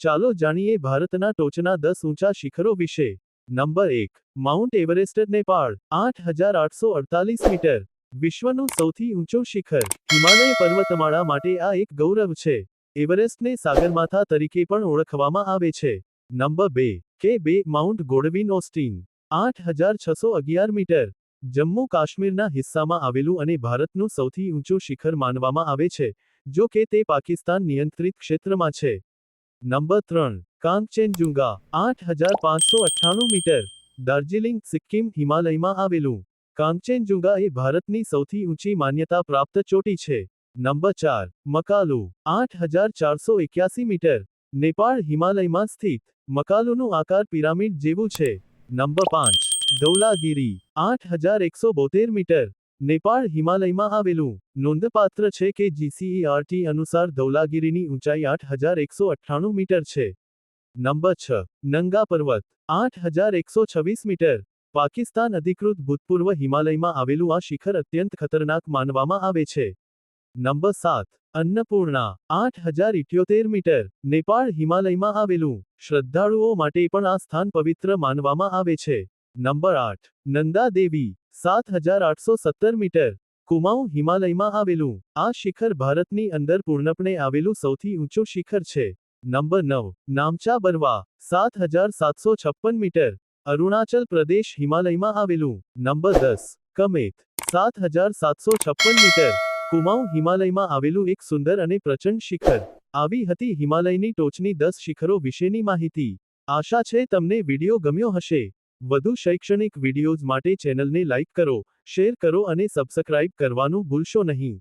ચાલો જાણીએ ભારતના ટોચના દસ ઊંચા શિખરો વિશે. નંબર એક, માઉન્ટ એવરેસ્ટ નેપાળ આઠ હજાર આઠસો અડતાલીસ મીટર. વિશ્વનું સૌથી ઊંચું શિખર, હિમાલય પર્વતમાળા માટે આ એક ગૌરવ છે. એવરેસ્ટને સાગરમાથા તરીકે પણ ઓળખવામાં આવે છે. નંબર બે, કે બે, માઉન્ટ ગોડવિન ઓસ્ટિન, આઠ હજાર છસો અગિયાર મીટર. જમ્મુ કાશ્મીરના હિસ્સામાં આવેલું અને ભારતનું સૌથી ઊંચું શિખર માનવામાં આવે છે, જો કે તે પાકિસ્તાન નિયંત્રિત ક્ષેત્રમાં છે. નંબર ત્રણ કાંગચેનજુંગા આઠ હજાર પાંચસો અઠ્ઠાણું મીટર, દાર્જિલિંગ, સિક્કિમ, હિમાલયમાં આવેલું. કાંગચેનજુંગા એ ભારતની સૌથી ઊંચી માન્યતા પ્રાપ્ત ચોટી છે. નંબર ચાર, મકાલુ, આઠ હજાર ચારસો એક્યાસી મીટર, નેપાળ, હિમાલયમાં સ્થિત. મકાલુનું આકાર પિરામિડ જેવું છે. નંબર પાંચ, ધૌલાગીરી, આઠ હજાર એકસો બોતેર મીટર નેપાળ હિમાલયમાં આવેલું. નોંધપાત્ર છે કે જીસીઈઆરટી અનુસાર ધૌલાગીરીની ઊંચાઈ આઠ હજાર એકસો અઠ્ઠાણું મીટર છે. નંબર છ, નંગા પર્વત, આઠ હજાર એકસો છવ્વીસ મીટર. પાકિસ્તાન અધિકૃત ભૂતપૂર્વ હિમાલયમાં આવેલું આ શિખર અત્યંત ખતરનાક માનવામાં આવે છે. નંબર સાત, અન્નપૂર્ણા, આઠ હજાર ઇઠ્યોતેર મીટર. નેપાળ હિમાલયમાં આવેલું. શ્રદ્ધાળુઓ માટે પણ આ સ્થાન પવિત્ર માનવામાં આવે છે. નંબર આઠ, નંદા દેવી સાત હજાર આઠસો સત્તર મીટર કુમાઉ હિમાલયમાં આવેલું. આ શિખર ભારતની અંદર પૂર્ણપણે આવેલું સૌથી ઊંચું શિખર છે. નંબર નવ, નામચા બરવા સાત હજાર સાતસો છપ્પન મીટર, અરુણાચલ પ્રદેશ હિમાલયમાં આવેલું. નંબર દસ, કમેત સાત હજાર સાતસો છપ્પન મીટર, કુમાઉં હિમાલયમાં આવેલું એક સુંદર અને પ્રચંડ શિખર. આવી હતી હિમાલયની ટોચની દસ શિખરો વિશેની માહિતી. આશા છે તમને વિડિયો ગમ્યો હશે. વધુ શૈક્ષણિક વિડિયોઝ માટે ચેનલને લાઇક કરો શેર કરો અને સબસ્ક્રાઇબ કરવાનું ભૂલશો નહીં.